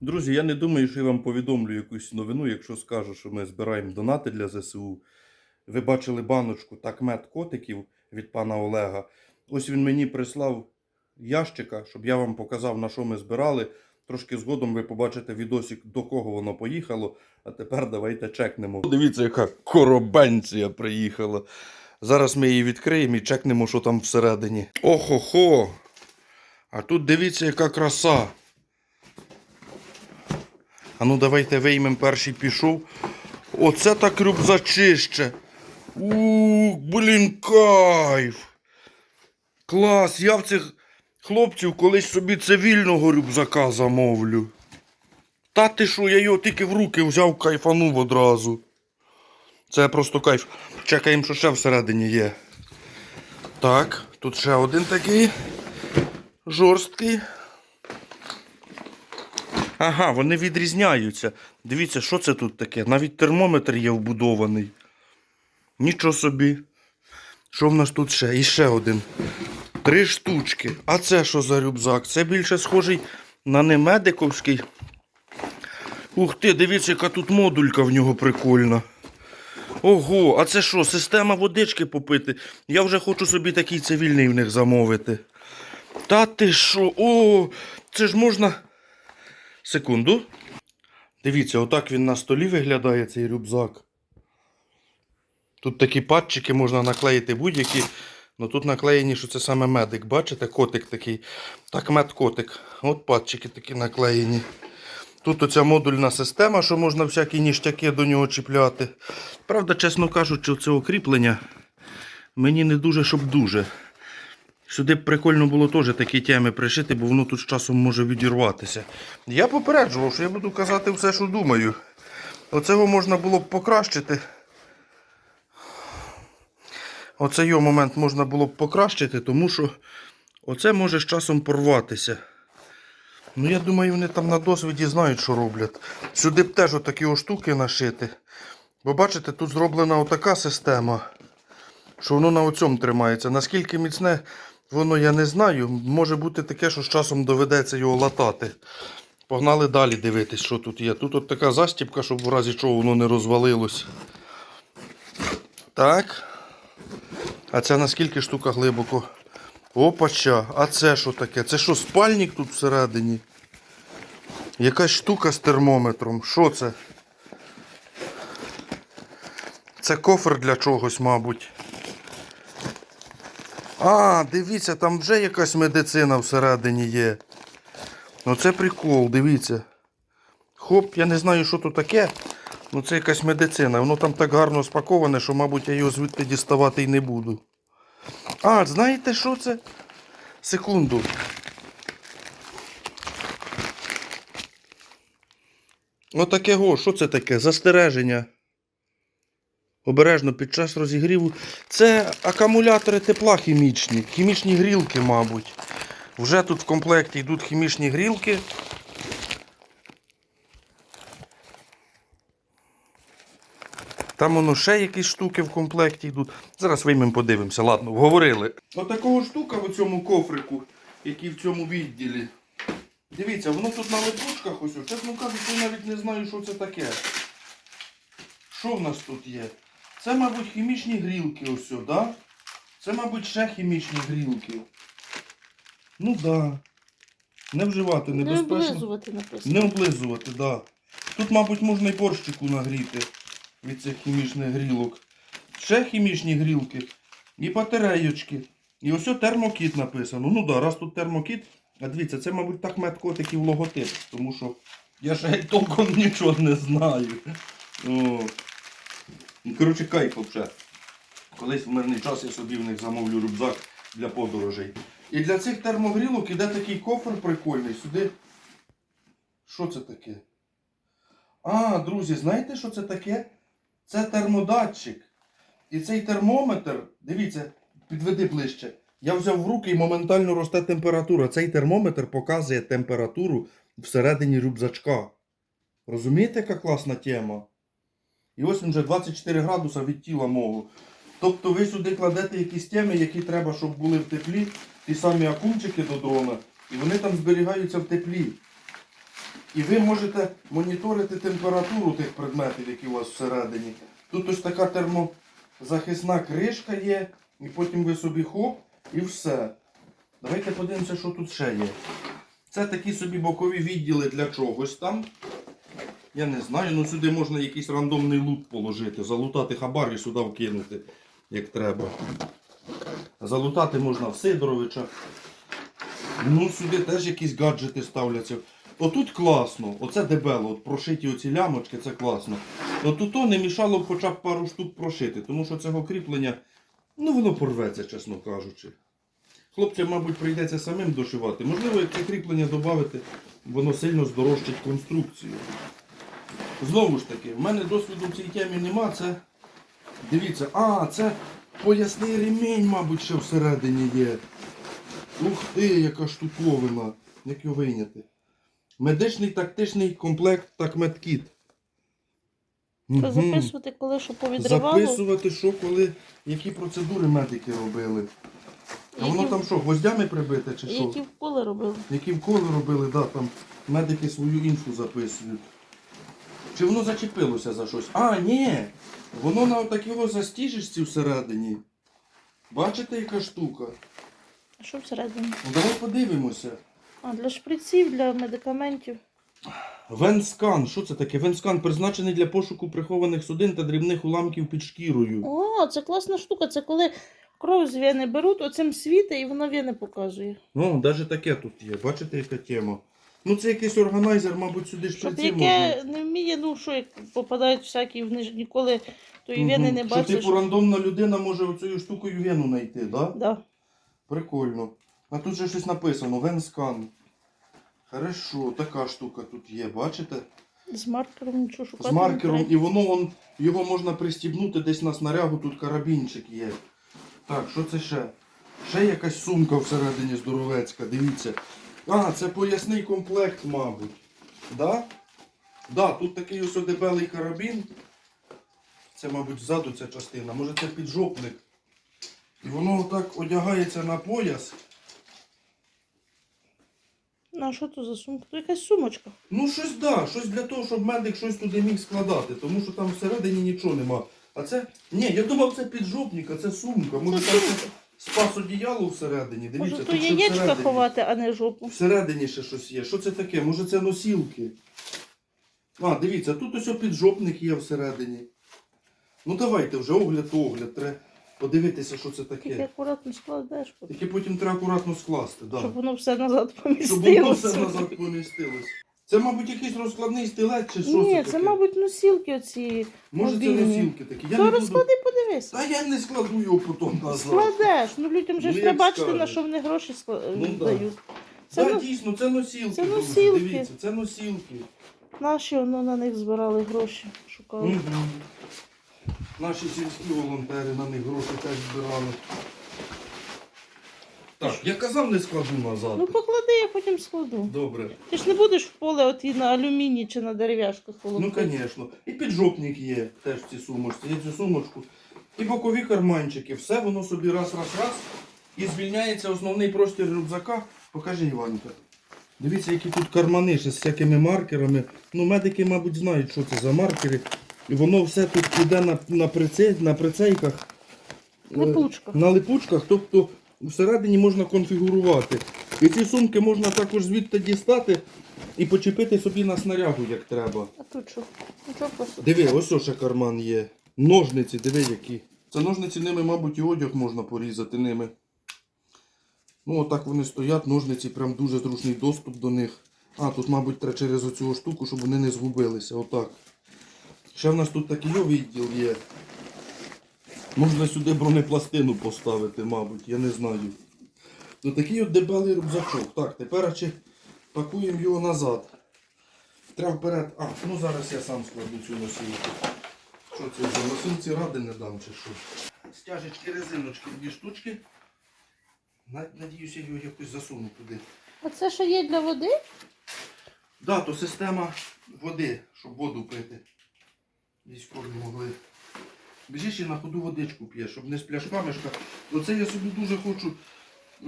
Друзі, я не думаю, що я вам повідомлю якусь новину, якщо скажу, що ми збираємо донати для ЗСУ. Ви бачили баночку такмет котиків від пана Олега. Ось він мені прислав ящика, щоб я вам показав, на що ми збирали. Трошки згодом ви побачите відосик, до кого воно поїхало. А тепер давайте чекнемо. Дивіться, яка коробенція приїхала. Зараз ми її відкриємо і чекнемо, що там всередині. Охо-хо! А тут дивіться, яка краса. А ну давайте виймем перший пішов. Оце так рюкзачище. Ух, блін, кайф. Клас, я в цих хлопців колись собі цивільного рюкзака замовлю. Та ти що, я його тільки в руки взяв, кайфанув одразу. Це просто кайф. Чекаємо, що ще всередині є. Так, тут ще один такий жорсткий. Ага, вони відрізняються. Дивіться, що це тут таке? Навіть термометр є вбудований. Нічого собі. Що в нас тут ще? І ще один. Три штучки. А це що за рюкзак? Це більше схожий на немедиковський. Ух ти, дивіться, яка тут модулька в нього прикольна. Ого, а це що, система водички попити? Я вже хочу собі такий цивільний в них замовити. Та ти що? О, це ж можна. Секунду. Дивіться, отак він на столі виглядає цей рюкзак. Тут такі патчики можна наклеїти будь-які. Ну тут наклеєні, що це саме медик. Бачите, котик такий. Так, медкотик. От патчики такі наклеєні. Тут оця модульна система, що можна всякі ніштяки до нього чіпляти. Правда, чесно кажучи, це окріплення мені не дуже, щоб дуже. Сюди б прикольно було теж такі теми пришити, бо воно тут з часом може відірватися. Я попереджував, що я буду казати все, що думаю. Оцього можна було б покращити. Оцей момент можна було б покращити, тому що оце може з часом порватися. Ну, я думаю, вони там на досвіді знають, що роблять. Сюди б теж отакі штуки нашити. Бо бачите, тут зроблена отака система, що воно на оцьому тримається. Наскільки міцне, воно я не знаю. Може бути таке, що з часом доведеться його латати. Погнали далі дивитись, що тут є. Тут от така застіпка, щоб в разі чого воно не розвалилось. Так. А це наскільки штука глибоко? Опача, а це що таке? Це що, спальник тут всередині? Якась штука з термометром. Що це? Це кофр для чогось, мабуть. А, дивіться, там вже якась медицина всередині є. Ну це прикол, дивіться. Хоп, я не знаю, що тут таке. Ну це якась медицина. Воно там так гарно спаковане, що, мабуть, я його звідти діставати і не буду. А, знаєте, що це? Секунду. Отаке го, що це таке? Застереження. Обережно під час розігріву. Це акумулятори тепла хімічні. Хімічні грілки, мабуть. Вже тут в комплекті йдуть хімічні грілки. Там воно ще якісь штуки в комплекті йдуть. Зараз виймемо, подивимося. Ладно, говорили. Отакого штука в цьому кофрику, який в цьому відділі. Дивіться, воно тут на липучках ось. Чесно кажучи, я навіть не знаю, що це таке. Що в нас тут є? Це, мабуть, хімічні грілки ось, сюди. Да? Це, мабуть, ще хімічні грілки. Ну так. Да. Не вживати небезпечно. Не облизувати написано. Не облизувати, так. Да. Тут, мабуть, можна і борщику нагріти від цих хімічних грілок. Ще хімічні грілки і батарейочки. І ось термокіт написано. Ну да, раз тут термокіт. А дивіться, це, мабуть, так медкотиків логотип, тому що я ще толком нічого не знаю. О. Ну, Коротше, кайф взагалі. Колись в мирний час я собі в них замовлю рюкзак для подорожей. І для цих термогрілок іде такий кофр прикольний. Сюди. Що це таке? А, друзі, знаєте, що це таке? Це термодатчик. І цей термометр, дивіться, підведи ближче. Я взяв в руки і моментально росте температура. Цей термометр показує температуру всередині рюкзачка. Розумієте, яка класна тема? І ось він вже 24 градуса від тіла мого. Тобто ви сюди кладете якісь теми, які треба, щоб були в теплі, ті самі акумчики до дрона, і вони там зберігаються в теплі. І ви можете моніторити температуру тих предметів, які у вас всередині. Тут ось така термозахисна кришка є, і потім ви собі хоп і все. Давайте подивимося, що тут ще є. Це такі собі бокові відділи для чогось там. Я не знаю, ну сюди можна якийсь рандомний лут положити, залутати хабар і сюди вкинути, як треба. Залутати можна в Сидоровича. Ну, сюди теж якісь гаджети ставляться. Отут класно, оце дебело, от прошиті оці лямочки, це класно. Отут то не мішало б хоча б пару штук прошити, тому що цього кріплення, ну воно порветься, чесно кажучи. Хлопцям, мабуть, прийдеться самим дошивати. Можливо, як це кріплення додати, воно сильно здорожчить конструкцію. Знову ж таки, в мене досвіду в цій темі нема, це. Дивіться, а, це поясний ремінь, мабуть, ще всередині є. Ух ти, яка штуковина. Як його вийняти? Медичний тактичний комплект такмедкіт. То записувати, коли що повідривало. Записувати, що коли, які процедури медики робили. А воно там що, гвоздями прибите чи що? Які вколи робили. Які вколи робили, да, там медики свою інфу записують. Чи воно зачепилося за щось? А, ні! Воно на отакій застіжечці всередині. Бачите, яка штука? А що всередині? Ну, давай подивимося. А, для шприців, для медикаментів. Венскан. Що це таке? Венскан призначений для пошуку прихованих судин та дрібних уламків під шкірою. О, це класна штука. Це коли кров з вени беруть, оцим світе і воно вени показує. Ну, навіть таке тут є. Бачите, яка тема? Ну, це якийсь органайзер, мабуть, сюди Щоб шприці можна. не вміє, ну що як попадають всякі, вони ж ніколи тої вени не Що, типу, рандомна людина може оцею штукою вену знайти, так? Да? Да. Прикольно. А тут же щось написано, Венскан. Хорошо, така штука тут є, бачите? З маркером нічого шукати. З не маркером, треба. і воно он, його можна пристібнути десь на снарягу, тут карабінчик є. Так, що це ще? Ще якась сумка всередині здоровецька, дивіться. А, це поясний комплект, мабуть. Да? Да, тут такий ось дебелий карабін. Це, мабуть, ззаду ця частина. Може це піджопник. І воно отак одягається на пояс. Ну, а що то за сумка? То якась сумочка. Ну, щось да, щось для того, щоб медик щось туди міг складати, тому що там всередині нічого нема. А це. Ні, я думав, це піджопник, а це сумка. Може Це там сумка. Спас одіяло всередині. Дивіться, Може, то тут ще яєчка всередині. ховати, а не жопу. Всередині ще щось є. Що це таке? Може це носілки? А, дивіться, тут ось піджопник є всередині. Ну давайте вже огляд огляд. Треба подивитися, що це Тільки таке. акуратно складаєш, Тільки потім треба акуратно скласти. Да. щоб воно все назад Щоб воно все назад помістилось. Це, мабуть, якийсь розкладний стилет чи що Ні, це це, таке? мабуть, носілки оці. Може це мобільні. носілки такі. Я То не буду... розклади, подивись. Та я не складу його потім назад. Складеш. Ну людям же Ну, ж як треба бачити, на скажеш. що вони гроші скла- Ну, да. дають. Це Так, ну, дійсно, це носілки. це друзі, носілки. Дивіться, це носілки. наші воно на них збирали гроші, шукали. Мгм. Наші сільські волонтери на них гроші теж збирали. Так, я казав, не складу назад. Ну поклади, я потім складу. Добре. Ти ж не будеш в поле от і на алюмінії чи на дерев'яшках Ну, волокти. звісно. І піджопник є теж в цій сумочці. Я цю сумочку. І бокові карманчики. Все воно собі раз, раз, раз. І звільняється основний простір рюкзака. Покажи, Іванка. Дивіться, які тут кармани ще з всякими маркерами. Ну, медики, мабуть, знають, що це за маркери. І воно все тут іде на, на, прице, на прицейках. е, Липучка. На липучках, тобто всередині можна конфігурувати. І ці сумки можна також звідти дістати і почепити собі на снарягу, як треба. А тут що? Нічого просто. Диви, ось що ще карман є. Ножниці, диви які. Це ножниці ними, мабуть, і одяг можна порізати ними. Ну, отак вони стоять, ножниці, прям дуже зручний доступ до них. А, тут, мабуть, треба через оцю штуку, щоб вони не згубилися. Отак. Ще в нас тут такий відділ є. Можна сюди бронепластину поставити, мабуть, я не знаю. Ну такий от дебелий рюкзачок. Так, тепер чи пакуємо його назад. Треба вперед. А, ну зараз я сам складу цю носилку. Що це за носилці ради не дам чи що? Стяжечки, резиночки, дві штучки. На- Надіюся, його якось засуну туди. А це що є для води? Да, то система води, щоб воду пити. Військові могли. Біжиш і на ходу водичку п'єш, щоб не з пляшками. Оце я собі дуже хочу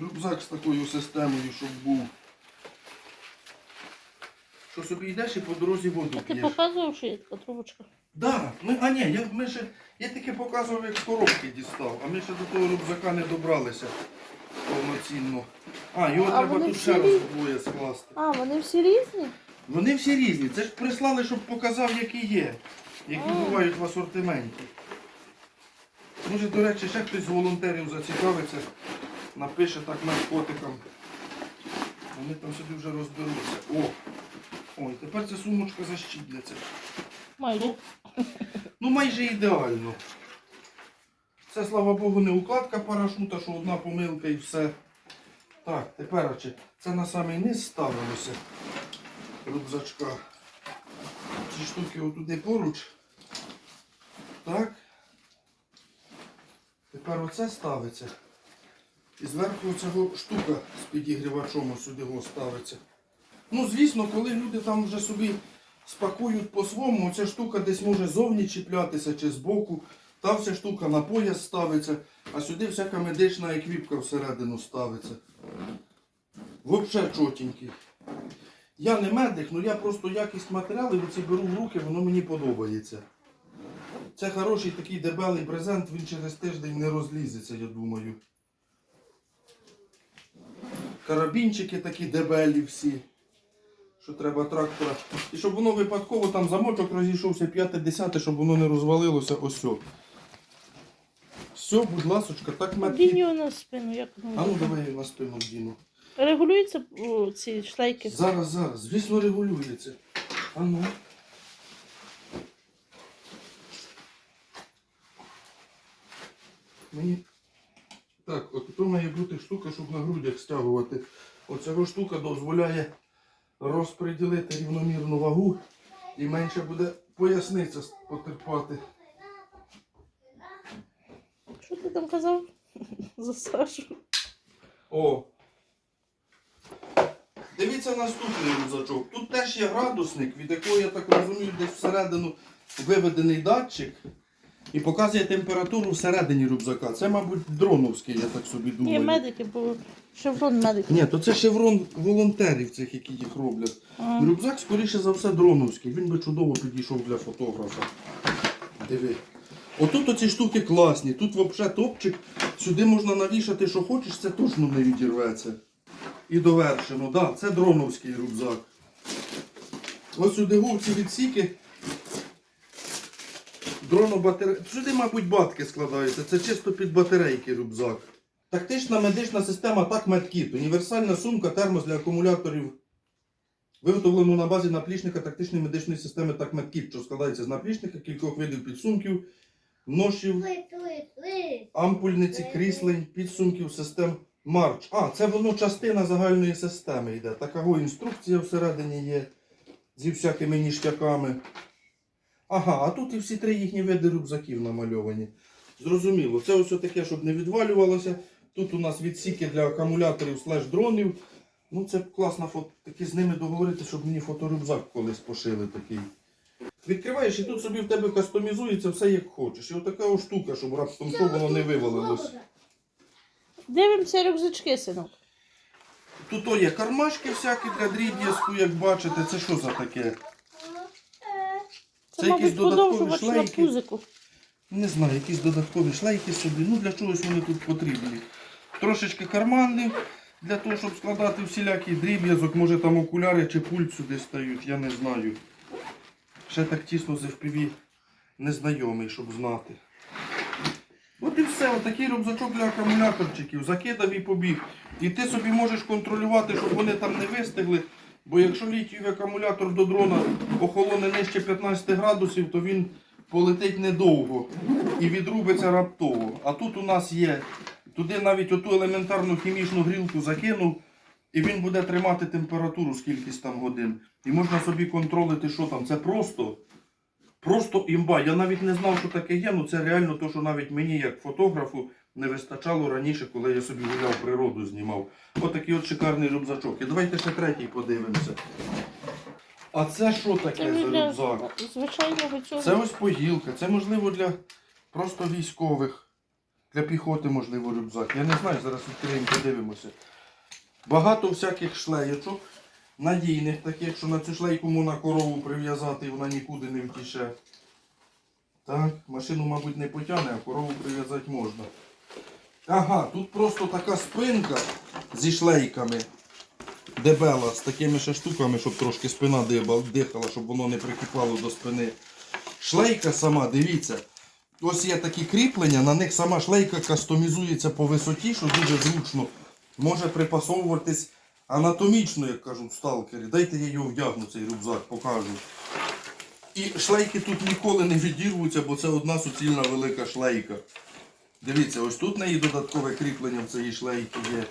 рюкзак з такою системою, щоб був. що собі йдеш і по дорозі воду А ти п'єш. показував, що є така трубочка? Да, ми, а ні, я, ми ще, я тільки показував, як коробки дістав, а ми ще до того рюкзака не добралися повноцінно. А, його А треба тут ще раз вдвоє скласти. А, вони всі різні? Вони всі різні. Це ж прислали, щоб показав, які є, які А. бувають в асортименті. Може, до речі, ще хтось з волонтерів зацікавиться, напише так наркотикам. Вони там собі вже розберуться. О! Ой, тепер ця сумочка защібляться. Майже. Ну, майже ідеально. Це, слава Богу, не укладка парашута, що одна помилка і все. Так, тепер чи це на самий низ ставилося рюкзачка. Ці штуки отуди поруч. Так. Тепер оце ставиться. І зверху оцього штука з підігрівачом сюди ставиться. Ну, звісно, коли люди там вже собі спакують по-своєму, ця штука десь може зовні чіплятися чи збоку. Та вся штука на пояс ставиться, а сюди всяка медична еквіпка всередину ставиться. Взагалі чотенький. Я не медик, але я просто якість матеріалів оці беру в руки, воно мені подобається. Це хороший такий дебелий презент, він через тиждень не розлізеться, я думаю. Карабінчики такі дебелі всі що треба трактора. І щоб воно випадково там замочок розійшовся 5-10, щоб воно не розвалилося ось. Все, будь ласочка, так Дінь метки. його на спину, як А воно ну давай я на спину вдіну. Регулюються о, ці шлейки. Зараз, зараз, звісно, регулюється. А ну. Мені. Так, от тут має бути штука, щоб на грудях стягувати. Оця штука дозволяє розподілити рівномірну вагу і менше буде поясниця потерпати. Що ти там казав? За Сашу. О. Дивіться наступний рюкзачок. Тут теж є градусник, від якого, я так розумію, десь всередину виведений датчик. І показує температуру всередині рюкзака. Це, мабуть, дроновський, я так собі Ні, думаю. медики, бо шеврон медики. Ні, то це шеврон волонтерів цих, які їх роблять. А. Рюкзак, скоріше за все, дроновський. Він би чудово підійшов для фотографа. Диви. Отут оці штуки класні. Тут взагалі топчик. Сюди можна навішати, що хочеш, це точно не відірветься. І довершено. Да, це дроновський рюкзак. Ось сюди говці відсіки. Дронобатаре... Сюди, мабуть, батки складаються. Це чисто під батарейки рюкзак. Тактична медична система так медкіт. Універсальна сумка, термос для акумуляторів. Виготовлено на базі наплічника тактичної медичної системи так медкіт, що складається з наплічника, кількох видів підсумків, ношів, ампульниці, кріслень, підсумків, систем марч. А, це воно частина загальної системи йде. Така інструкція всередині є зі всякими ніштяками. Ага, а тут і всі три їхні види рюкзаків намальовані. Зрозуміло, це ось таке, щоб не відвалювалося. Тут у нас відсіки для акумуляторів слеш дронів. Ну це класно фото. Таки з ними договорити, щоб мені фоторюкзак колись пошили такий. Відкриваєш і тут собі в тебе кастомізується все як хочеш. І отака ось штука, щоб раптом що воно не вивалилось. Дивимося рюкзачки, синок. Тут о є кармашки всякі для дріб'язку, як бачите. Це що за таке? Це, Це якісь додаткові шлейки. Не знаю, якісь додаткові шлейки собі. Ну для чогось вони тут потрібні. Трошечки карманів для того, щоб складати всілякий дріб'язок. Може там окуляри чи пульт сюди стають, я не знаю. Ще так тісно з FPV незнайомий, щоб знати. От і все, отакий рюкзачок для акумуляторчиків. Закидав і побіг. І ти собі можеш контролювати, щоб вони там не вистигли. Бо якщо літієвий акумулятор до дрона охолоне нижче 15 градусів, то він полетить недовго і відрубиться раптово. А тут у нас є, туди навіть оту елементарну хімічну грілку закинув, і він буде тримати температуру скількись там годин. І можна собі контролити, що там. Це просто, просто імба. Я навіть не знав, що таке є, ну це реально то, що навіть мені, як фотографу, не вистачало раніше, коли я собі гуляв природу, знімав. Отакий от шикарний рюкзачок. І давайте ще третій подивимося. А це що таке вже за для рюкзак? звичайного цього. Це ось погілка, це можливо для просто військових, для піхоти, можливо, рюкзак. Я не знаю, зараз відкриємо, подивимося. Багато всяких шлеєчок. надійних, таких, що на цю шлейку можна корову прив'язати і вона нікуди не втіше. Так, машину, мабуть, не потягне, а корову прив'язати можна. Ага, тут просто така спинка зі шлейками. Дебела, з такими ще штуками, щоб трошки спина дихала, щоб воно не прикипало до спини. Шлейка сама, дивіться. Ось є такі кріплення, на них сама шлейка кастомізується по висоті, що дуже зручно. Може припасовуватись анатомічно, як кажуть сталкери. Дайте я його вдягну, цей рюкзак, покажу. І шлейки тут ніколи не відірвуться, бо це одна суцільна велика шлейка. Дивіться, ось тут в неї додаткове кріплення в цієї шлейки є.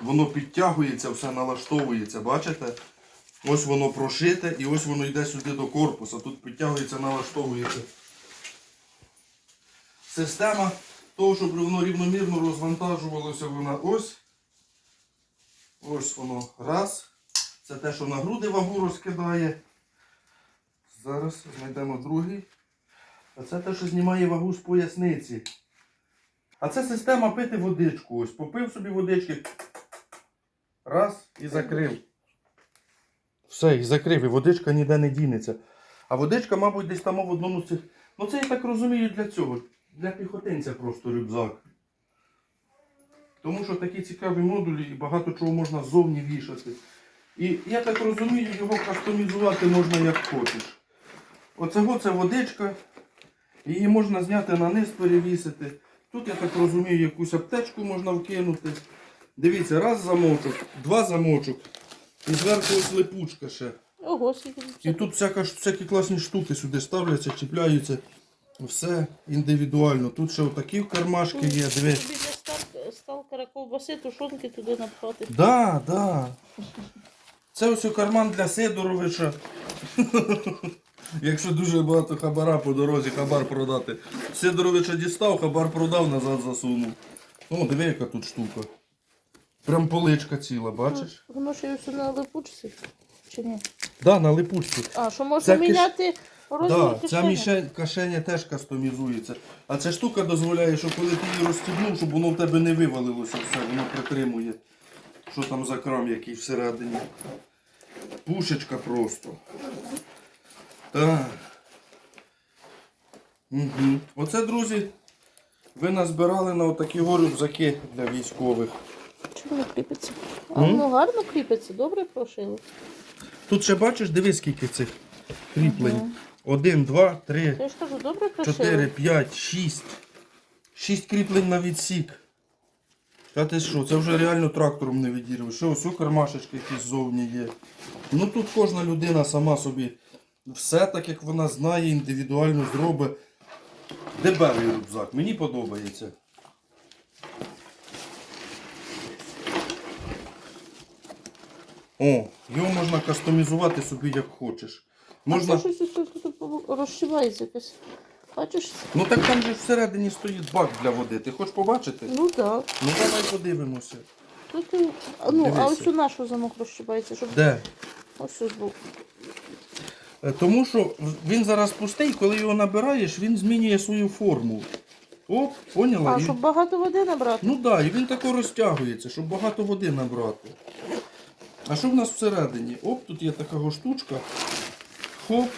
Воно підтягується, все налаштовується, бачите? Ось воно прошите і ось воно йде сюди до корпуса. Тут підтягується, налаштовується. Система того, щоб воно рівномірно розвантажувалося, вона ось. Ось воно. Раз. Це те, що на груди вагу розкидає. Зараз знайдемо другий. А це те, що знімає вагу з поясниці. А це система пити водичку. Ось попив собі водички. Раз і закрив. Все, і закрив, і водичка ніде не дінеться. А водичка, мабуть, десь там в одному з цих. Ну це я так розумію для цього. Для піхотинця просто рюкзак. Тому що такі цікаві модулі і багато чого можна ззовні вішати. І я так розумію, його кастомізувати можна як хочеш. Оцього це водичка. Її можна зняти на низ, перевісити. Тут, я так розумію, якусь аптечку можна вкинути. Дивіться, раз замочок, два замочок. І зверху ось липучка ще. Ого, скільки І тут всяка, всякі класні штуки сюди ставляться, чіпляються. Все індивідуально. Тут ще отакі кармашки є, диви. Сталкера ковбаси, тушонки туди напхати. Да, да. Це ось карман для Сидоровича. Якщо дуже багато хабара по дорозі, хабар продати. Сидоровича дістав, хабар продав, назад засунув. О, диви, яка тут штука. Прям поличка ціла, бачиш? Воно і все на липучці. Чи ні? Да, на липучці. А, що можна міняти розмір Да, ця мішень, кишеня теж кастомізується. А ця штука дозволяє, що коли ти її розстібнув, щоб воно в тебе не вивалилося все, воно притримує. Що там за крам який всередині. Пушечка просто. Так. Угу. Оце, друзі, ви назбирали на отакі рюкзаки для військових. Чому не кріпиться? А, М? ну гарно кріпиться, добре прошили. Тут ще бачиш, дивись, скільки цих кріплень. Один, два, три. Я ж кажу, добре прошили. 4, 5, 6. 6 кріплень на відсік. Та ти що, це вже реально трактором не відірвеш. Що, ось у кармашечки якісь зовні є. Ну тут кожна людина сама собі все так, як вона знає, індивідуально зробить. Дебелий рюкзак, мені подобається. О, його можна кастомізувати собі як хочеш. Можна... А це щось тут розшивається якесь. Бачиш? Ну так там же всередині стоїть бак для води. Ти хочеш побачити? Ну так. Ну давай подивимося. Тут, а, ну, а ось у нашу замок розшибається, щоб Де? ось ось був. Тому що він зараз пустий, коли його набираєш, він змінює свою форму. Оп, поняла? А, щоб багато води набрати? Ну так, да, і він тако розтягується, щоб багато води набрати. А що в нас всередині? Оп, тут є така штучка. Хоп.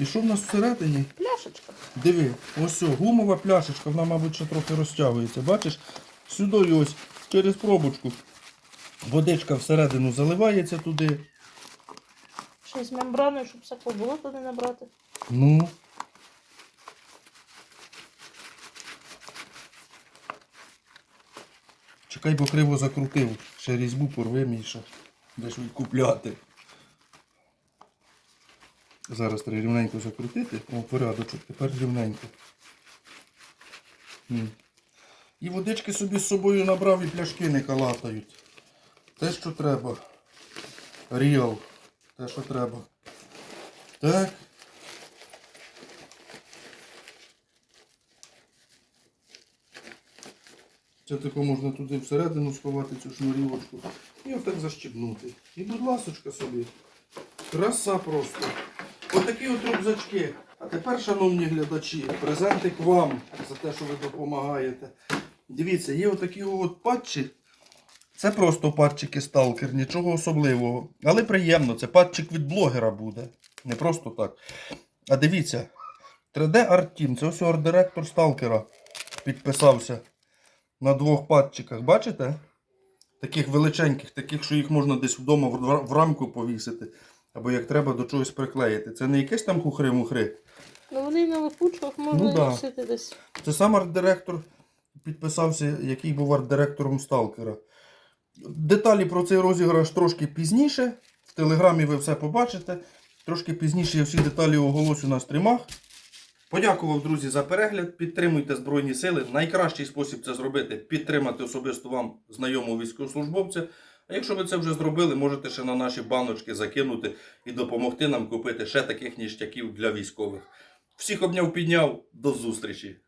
І що в нас всередині? Пляшечка. Диви, ось о, гумова пляшечка, вона, мабуть, ще трохи розтягується. Бачиш? Сюди ось через пробочку. Водичка всередину заливається туди. Ще з мембраною, щоб всякого болота не набрати. Ну. Чекай, бо криво закрутив. Ще різьбу порви, Міша. Де ж відкупляти. Зараз треба рівненько закрутити. О, порядочок, тепер рівненько. М. І водички собі з собою набрав і пляшки не калатають. Те, що треба. Ріал. Те, що треба. Так. Це тако можна туди всередину сховати цю шнурівочку і отак защіпнути. І будь ласочка собі. Краса просто. Отакі от рюкзачки. А тепер, шановні глядачі, презентик вам за те, що ви допомагаєте. Дивіться, є отакі от патчі. Це просто патчики сталкер, нічого особливого. Але приємно, це патчик від блогера буде. Не просто так. А дивіться, 3D Art Team, це ось арт-директор сталкера підписався на двох патчиках. Бачите? Таких величеньких, таких, що їх можна десь вдома в рамку повісити. Або як треба до чогось приклеїти. Це не якесь там хухри-мухри. Ну вони на липучках можна Ну, да. носити десь. Це сам арт-директор підписався, який був арт-директором сталкера. Деталі про цей розіграш трошки пізніше. В телеграмі ви все побачите. Трошки пізніше я всі деталі оголошую на стрімах. Подякував, друзі, за перегляд. Підтримуйте Збройні Сили. Найкращий спосіб це зробити підтримати особисто вам знайомого військовослужбовця. А якщо ви це вже зробили, можете ще на наші баночки закинути і допомогти нам купити ще таких ніштяків для військових. Всіх обняв підняв. До зустрічі!